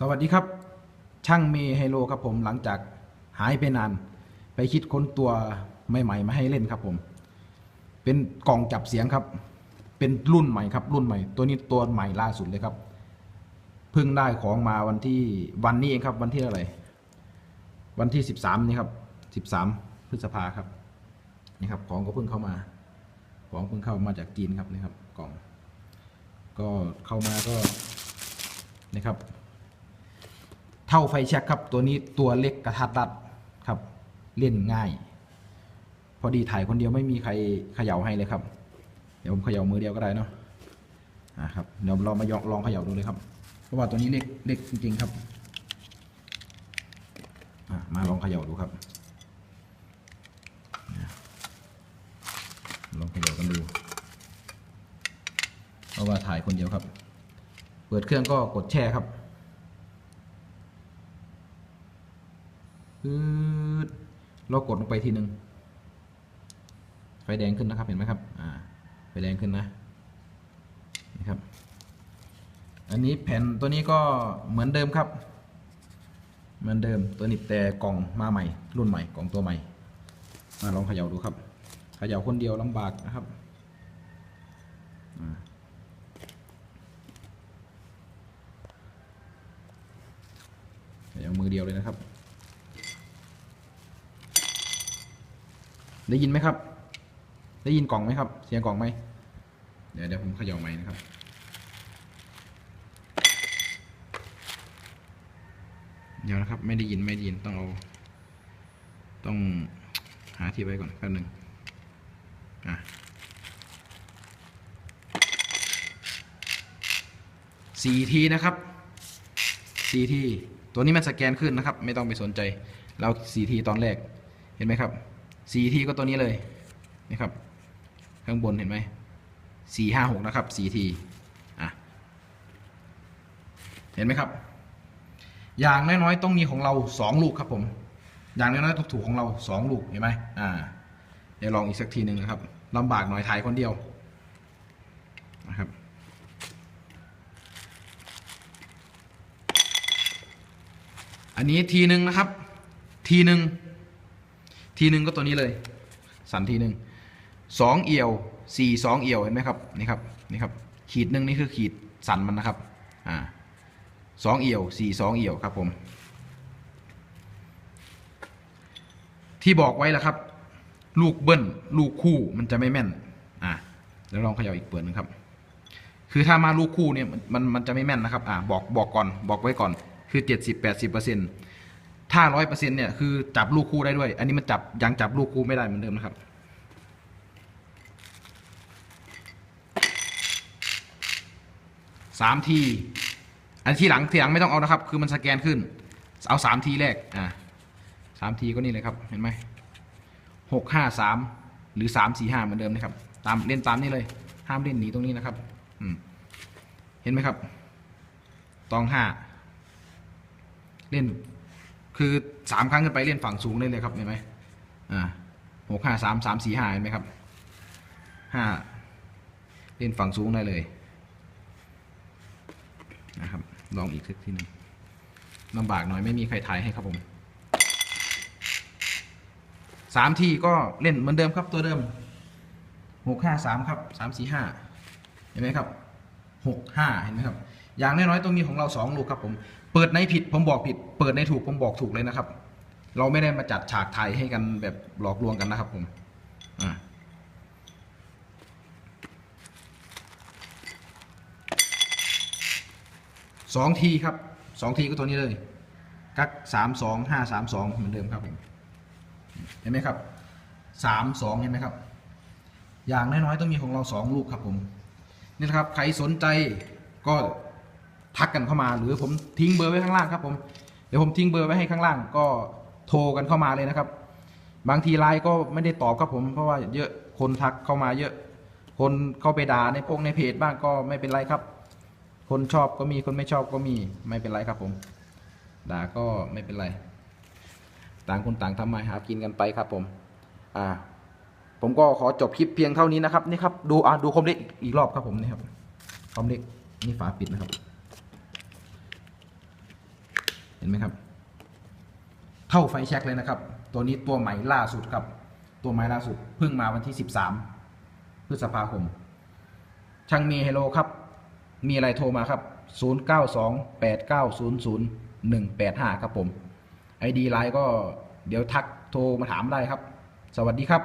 สวัสดีครับ ช่างเมไฮโลครับผมหลังจากหายไปนาน ไปคิดค้นตัวใหม่ๆมาให้เล่นครับผม เป็นกล่องจับเสียงครับ เป็นรุ่นใหม่ครับ รุ่นใหม่ ตัวนี้ตัวใหม่ล่าสุดเลยครับเพิ่งได้ของมาวันที่วันนี้เองครับ วันที่อะไร วันที่สิบสามนี่ครับสิบสามพฤษภาครับนี่ครับ ของก็เพิ่งเข้ามา ของเพิ่งเข้ามาจากจีนครับนี่ครับ กล่อง ก็เข้ามาก็นะครับ เท่าไฟแช็กครับ ตัวนี้ตัวเล็กกระทัดรัดครับ เล่นง่าย พอดีถ่ายคนเดียวไม่มีใครเขย่าให้เลยครับ เดี๋ยวผมเขย่ามือเดียวก็ได้เนาะอ่าครับเดี๋ยวเรามาลองลองเขย่าดูเลยครับ เพราะว่าตัวนี้เล็กเล็กจริงๆครับอ่ามาลองเขย่าดูครับลองเขย่ากันดูเพราะว่าถ่ายคนเดียวครับ เปิดเครื่องก็กดแช่ครับ ปืดเรากดลงไปทีหนึ่งไฟแดงขึ้นนะครับเห็นไหมครับอ่าไฟแดงขึ้นนะนี่ครับ อันนี้แผ่นตัวนี้ก็เหมือนเดิมครับเหมือนเดิมตัวนี้แต่กล่องมาใหม่ รุ่นใหม่กล่องตัวใหม่มาลองเขย่าดูครับเขย่าคนเดียวลำบากนะครับอ่าเอามือเดียวเลยนะครับ ได้ยินไหมครับ ได้ยินกล่องไหมครับ เสียงกล่องไหมเดี๋ยวเดี๋ยวผมเขย่าใหม่นะครับ เดี๋ยวนะครับ ไม่ได้ยินไม่ได้ยินต้องเอา ต้องหาที่ไว้ก่อนแป๊บหนึ่งอะสี่ทีนะครับสี่ทีตัวนี้มันสแกนขึ้นนะครับ ไม่ต้องไปสนใจ เราสี่ทีตอนแรก เห็นไหมครับ สี่ทีก็ตัวนี้เลยนะครับ ข้างบนเห็นไหมสี่ห้าหกนะครับสี่ทีอะเห็นไหมครับ อย่างน้อยๆต้องมีของเราสองลูกครับผม อย่างน้อยๆต้องถูกของเราสองลูกเห็นไหมอ่าเดี๋ยวลองอีกสักทีหนึ่งนะครับลำบากหน่อยถ่ายคนเดียวนะครับอันนี้ทีหนึ่งนะครับ ทีหนึ่ง ทีหนึ่งก็ตัวนี้เลย สันทีหนึ่งสองเอี่ยวสี่สองเอี่ยวเห็นไหมครับนี่ครับนี่ครับขีดหนึ่งนี่คือขีดสันมันนะครับอ่าสองเอี่ยวสี่สองเอี่ยวครับผม ที่บอกไว้แล้วครับ ลูกเบิ้ลลูกคู่มันจะไม่แม่นอ่าแล้วลองเขย่าอีกเปิดหนึงครับ คือถ้ามาลูกคู่เนี่ยมันมันจะไม่แม่นนะครับอ่าบอกบอกก่อนบอกไว้ก่อนคือเจ็ดสิบแปดสิบเปอร์เซ็นต์ ถ้าร้อยเปอร์เซ็นต์เนี่ยคือจับลูกคู่ได้ด้วย อันนี้มันจับยังจับลูกคู่ไม่ได้เหมือนเดิมนะครับ สามที อันที่หลังทีหลังไม่ต้องเอานะครับ คือมันสแกนขึ้น เอาสามทีแรก อ่าสามทีก็นี่เลยครับ เห็นไหมหกห้าสามหรือสามสี่ห้าเหมือนเดิมนะครับ ตามเล่นตามนี้เลย ห้ามเล่นหนีตรงนี้นะครับ อืม เห็นไหมครับ ตองห้า เล่น คือสามครั้งขึ้นไปเล่นฝั่งสูงได้เลยครับเห็นไหมอ่าหกห้าสามสามสี่ห้าเห็นไหมครับห้าเล่นฝั่งสูงได้เลยนะครับลองอีกสักทีหนึ่งลำบากหน่อยไม่มีใครถ่ายให้ครับผมสามทีก็เล่นเหมือนเดิมครับตัวเดิมหกห้าสามครับสามสี่ห้าเห็นไหมครับหกห้าเห็นไหมครับ อย่างน้อยๆต้องมีของเราสองลูกครับผม เปิดในผิดผมบอกผิด เปิดในถูกผมบอกถูกเลยนะครับ เราไม่ได้มาจัดฉากไทยให้กันแบบหลอกลวงกันนะครับผมอ่าสองทีครับสองทีก็ตัวนี้เลย กักสามสองห้าสามสองเหมือนเดิมครับผม เห็นไหมครับสามสองเห็นไหมครับ อย่างน้อยๆต้องมีของเราสองลูกครับผม นี่นะครับ ใครสนใจก็ ทักกันเข้ามาหรือผมทิ้งเบอร์ไว้ข้างล่างครับผมเดี๋ยวผมทิ้งเบอร์ไว้ให้ข้างล่างก็โทรกันเข้ามาเลยนะครับ บางทีไลน์ก็ไม่ได้ตอบครับผมเพราะว่าเยอะคนทักเข้ามาเยอะ คนเข้าไปด่าในพวกในเพจบ้างก็ไม่เป็นไรครับ คนชอบก็มีคนไม่ชอบก็มีไม่เป็นไรครับผมด่าก็ไม่เป็นไร ต่างคนต่างทำมาหากินกันไปครับผมอ่าผมก็ขอจบคลิปเพียงเท่านี้นะครับนี่ครับดูอ่าดูคอมเล็กอีกรอบครับผมนี่ครับคอมเล็กนี่ฝาปิดนะครับ ห็นไหมครับ เท่าไฟแช็กเลยนะครับ ตัวนี้ตัวใหม่ล่าสุดครับ ตัวใหม่ล่าสุดเพิ่งมาวันที่ 13 พฤษภาคม ช่างมีเฮโลครับ มีอะไรโทรมาครับ 0928900185 ครับผม ID ไลน์ก็เดี๋ยวทักโทรมาถามได้ครับ สวัสดีครับ